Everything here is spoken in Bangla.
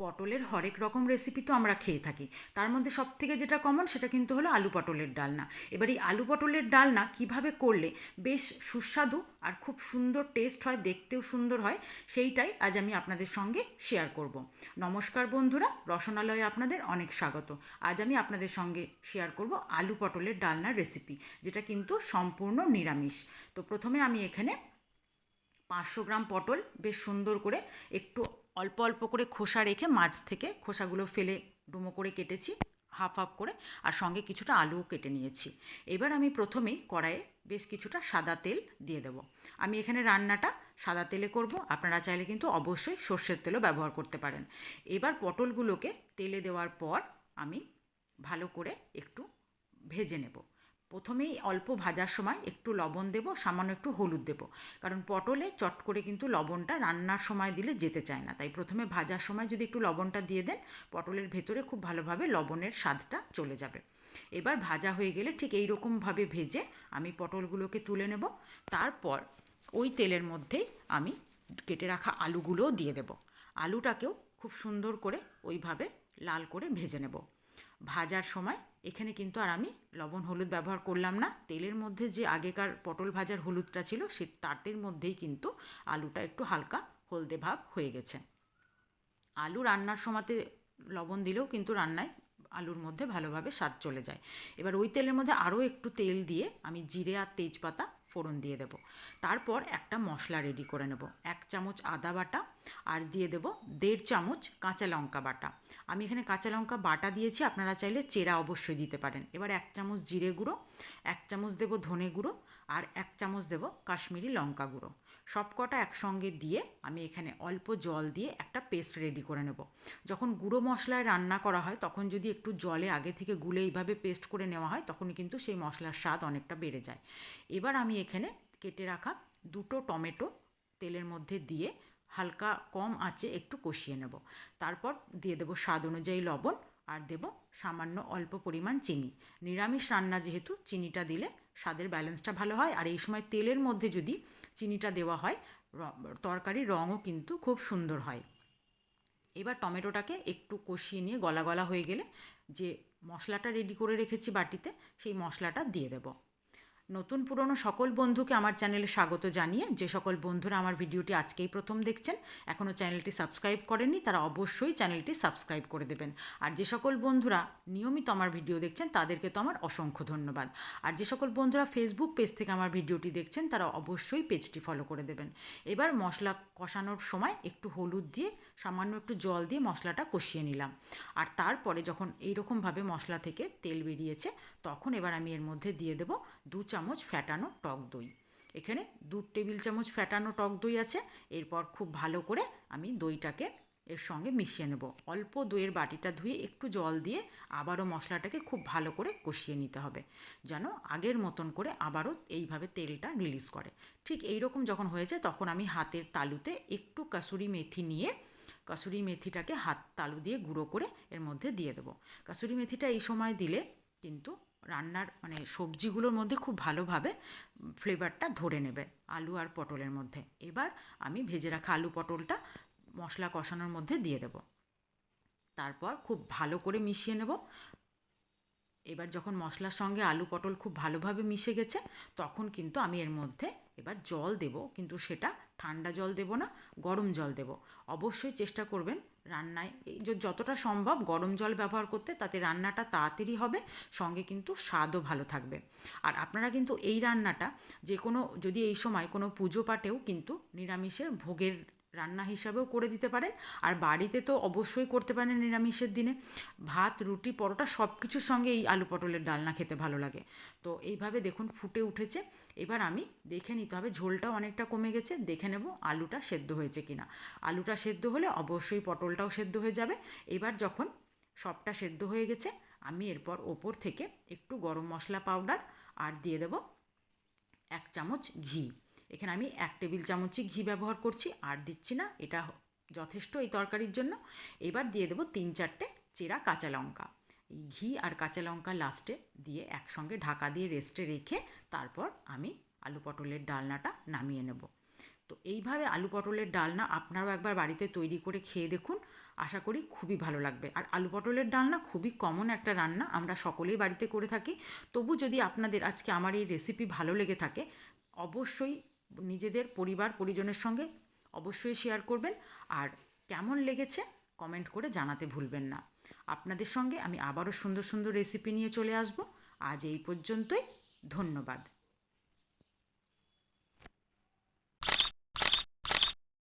পটলের হরেক রকম রেসিপি তো আমরা খেয়ে থাকি। তার মধ্যে সব থেকে যেটা কমন সেটা কিন্তু হলো আলু পটলের ডালনা। এবার এই আলু পটলের ডালনা কীভাবে করলে বেশ সুস্বাদু আর খুব সুন্দর টেস্ট হয়, দেখতেও সুন্দর হয়, সেইটাই আজ আমি আপনাদের সঙ্গে শেয়ার করব। নমস্কার বন্ধুরা, রসনালয়ে আপনাদের অনেক স্বাগত। আজ আমি আপনাদের সঙ্গে শেয়ার করব আলু পটলের ডালনার রেসিপি যেটা কিন্তু সম্পূর্ণ নিরামিষ। তো প্রথমে আমি এখানে পাঁচশো গ্রাম পটল বেশ সুন্দর করে একটু অল্প অল্প করে খোসা রেখে মাছ থেকে খোসাগুলো ফেলে ডুমো করে কেটেছি, হাফ হাফ করে, আর সঙ্গে কিছুটা আলুও কেটে নিয়েছি। এবার আমি প্রথমেই কড়াইয়ে বেশ কিছুটা সাদা তেল দিয়ে দেবো। আমি এখানে রান্নাটা সাদা তেলে করব, আপনারা চাইলে কিন্তু অবশ্যই সর্ষের তেলও ব্যবহার করতে পারেন। এবার পটলগুলোকে তেলে দেওয়ার পর আমি ভালো করে একটু ভেজে নেব। প্রথমেই অল্প ভাজার সময় একটু লবণ দেব, সামান্য একটু হলুদ দেব। কারণ পটলে চট করে কিন্তু লবণটা রান্নার সময় দিলে যেতে চায় না। তাই প্রথমে ভাজার সময় যদি একটু লবণটা দিয়ে দেন, পটলের ভেতরে খুব ভালোভাবে লবণের স্বাদটা চলে যাবে। এবার ভাজা হয়ে গেলে ঠিক এই রকমভাবে ভেজে আমি পটলগুলোকে তুলে নেব। তারপর ওই তেলের মধ্যেই আমি কেটে রাখা আলুগুলোও দিয়ে দেব। আলুটাকেও খুব সুন্দর করে ওইভাবে লাল করে ভেজে নেব। ভাজার সময়। এখানে কিন্তু আর আমি লবণ, হলুদ ব্যবহার করলাম না। তেলের মধ্যে যে আগেকার পটল ভাজার হলুদটা ছিল, সে তাতের মধ্যেই কিন্তু আলুটা একটু হালকা হলদে ভাব হয়ে গেছে। আলু রান্নার সময়তে লবণ দিলেও কিন্তু রান্নায় আলুর মধ্যে ভালোভাবে স্বাদ চলে যায়। এবার ওই তেলের মধ্যে আরও একটু তেল দিয়ে আমি জিরে আর তেজপাতা ফোড়ন দিয়ে দেব। তারপর একটা মশলা রেডি করে নেব। এক চামচ আদা বাটা আর দিয়ে দেব দেড় চামচ কাঁচা লঙ্কা বাটা। আমি এখানে কাঁচা লঙ্কা বাটা দিয়েছি, আপনারা চাইলে চেরা অবশ্যই দিতে পারেন। এবার এক চামচ জিরে গুঁড়ো, এক চামচ দেব ধনে গুঁড়ো আর এক চামচ দেব কাশ্মীরি লঙ্কা গুঁড়ো। সব কটা একসঙ্গে দিয়ে আমি এখানে অল্প জল দিয়ে একটা পেস্ট রেডি করে নেব। যখন গুঁড়ো মশলায় রান্না করা হয়, তখন যদি একটু জলে আগে থেকে গুলে এইভাবে পেস্ট করে নেওয়া হয় তখন কিন্তু সেই মশলার স্বাদ অনেকটা বেড়ে যায়। এবার আমি এখানে কেটে রাখা দুটো টমেটো তেলের মধ্যে দিয়ে হালকা কম আঁচে একটু কষিয়ে নেব। তারপর দিয়ে দেবো স্বাদ অনুযায়ী লবণ আর দেব সামান্য অল্প পরিমাণ চিনি। নিরামিষ রান্না যেহেতু, চিনিটা দিলে স্বাদের ব্যালেন্সটা ভালো হয়। আর এই সময় তেলের মধ্যে যদি চিনিটা দেওয়া হয় তরকারির রঙও কিন্তু খুব সুন্দর হয়। এবার টমেটোটাকে একটু কষিয়ে নিয়ে গলা গলা হয়ে গেলে যে মশলাটা রেডি করে রেখেছি বাটিতে, সেই মশলাটা দিয়ে দেবো। নতুন পুরনো সকল বন্ধুকে আমার চ্যানেলে স্বাগত জানিয়ে যে সকল বন্ধুরা আমার ভিডিওটি আজকেই প্রথম দেখছেন, এখনও চ্যানেলটি সাবস্ক্রাইব করেননি, তারা অবশ্যই চ্যানেলটি সাবস্ক্রাইব করে দেবেন। আর যে সকল বন্ধুরা নিয়মিত আমার ভিডিও দেখছেন, তাদেরকে তো আমার অসংখ্য ধন্যবাদ। আর যে সকল বন্ধুরা ফেসবুক পেজ থেকে আমার ভিডিওটি দেখছেন, তারা অবশ্যই পেজটি ফলো করে দেবেন। এবার মশলা কষানোর সময় একটু হলুদ দিয়ে, সামান্য একটু জল দিয়ে মশলাটা কষিয়ে নিলাম। আর তারপরে যখন এইরকমভাবে মশলা থেকে তেল বেরিয়েছে, তখন এবার আমি এর মধ্যে দিয়ে দেবো দু চামচ ফ্যাটানো টক দই। এখানে দু টেবিল চামচ ফ্যাটানো টক দই আছে। এরপর খুব ভালো করে আমি দইটাকে এর সঙ্গে মিশিয়ে নেব। অল্প দইয়ের বাটিটা ধুয়ে একটু জল দিয়ে আবারও মশলাটাকে খুব ভালো করে কষিয়ে নিতে হবে, যেন আগের মতন করে আবারও এইভাবে তেলটা রিলিজ করে। ঠিক এই রকম যখন হয়েছে তখন আমি হাতের তালুতে একটু কাসুরি মেথি নিয়ে কাসুরি মেথিটাকে হাত তালু দিয়ে গুঁড়ো করে এর মধ্যে দিয়ে দেবো। কাসুরি মেথিটা এই সময় দিলে কিন্তু রান্নার মানে সবজিগুলোর মধ্যে খুব ভালোভাবে ফ্লেভারটা ধরে নেবে আলু আর পটলের মধ্যে। এবার আমি ভেজে রাখা আলু পটলটা মশলা কষানোর মধ্যে দিয়ে দেব। তারপর খুব ভালো করে মিশিয়ে নেব। এবার যখন মশলার সঙ্গে আলু পটল খুব ভালোভাবে মিশে গেছে, তখন কিন্তু আমি এর মধ্যে এবার জল দেব, কিন্তু সেটা ঠান্ডা জল দেব না, গরম জল দেব। অবশ্যই চেষ্টা করবেন রান্নায়। যতটা সম্ভব গরম জল ব্যবহার করতে, তাতে রান্নাটা তাড়াতাড়ি হবে, সঙ্গে কিন্তু স্বাদও ভালো থাকবে। আর আপনারা কিন্তু এই রান্নাটা যে কোনো, যদি এই সময় কোনো পুজো পাঠেও কিন্তু নিরামিষের ভোগের রান্না হিসাবেও করে দিতে পারে। আর বাড়িতে তো অবশ্যই করতে পারেন নিরামিষের দিনে। ভাত, রুটি, পরোটা সব কিছুর সঙ্গে এই আলু পটলের ডালনা খেতে ভালো লাগে। তো এইভাবে দেখুন ফুটে উঠেছে। এবার আমি দেখে নিতে হবে ঝোলটাও অনেকটা কমে গেছে। দেখে নেব আলুটা সেদ্ধ হয়েছে কি না আলুটা সেদ্ধ হলে অবশ্যই পটলটাও সেদ্ধ হয়ে যাবে। এবার যখন সবটা সেদ্ধ হয়ে গেছে, আমি এরপর ওপর থেকে একটু গরম মশলা পাউডার আর দিয়ে দেব এক চামচ ঘি। এখানে আমি এক টেবিল চামচই ঘি ব্যবহার করছি, আর দিচ্ছি না, এটা যথেষ্ট এই তরকারির জন্য। এবার দিয়ে দেবো তিন চারটে চেরা কাঁচা লঙ্কা। এই ঘি আর কাঁচা লঙ্কা লাস্টে দিয়ে একসঙ্গে ঢাকা দিয়ে রেস্টে রেখে তারপর আমি আলু পটলের ডালনাটা নামিয়ে নেব। তো এইভাবে আলু পটলের ডালনা আপনারাও একবার বাড়িতে তৈরি করে খেয়ে দেখুন, আশা করি খুবই ভালো লাগবে। আর আলু পটলের ডালনা খুবই কমন একটা রান্না, আমরা সকলেই বাড়িতে করে থাকি। তবু যদি আপনাদের আজকে আমার এই রেসিপি ভালো লেগে থাকে, অবশ্যই নিজেদের পরিবার, পরিজনের সঙ্গে অবশ্যই শেয়ার করবেন। আর কেমন লেগেছে কমেন্ট করে জানাতে ভুলবেন না। আপনাদের সঙ্গে আমি আবারও সুন্দর সুন্দর রেসিপি নিয়ে চলে আসব। আজ এই পর্যন্তই, ধন্যবাদ।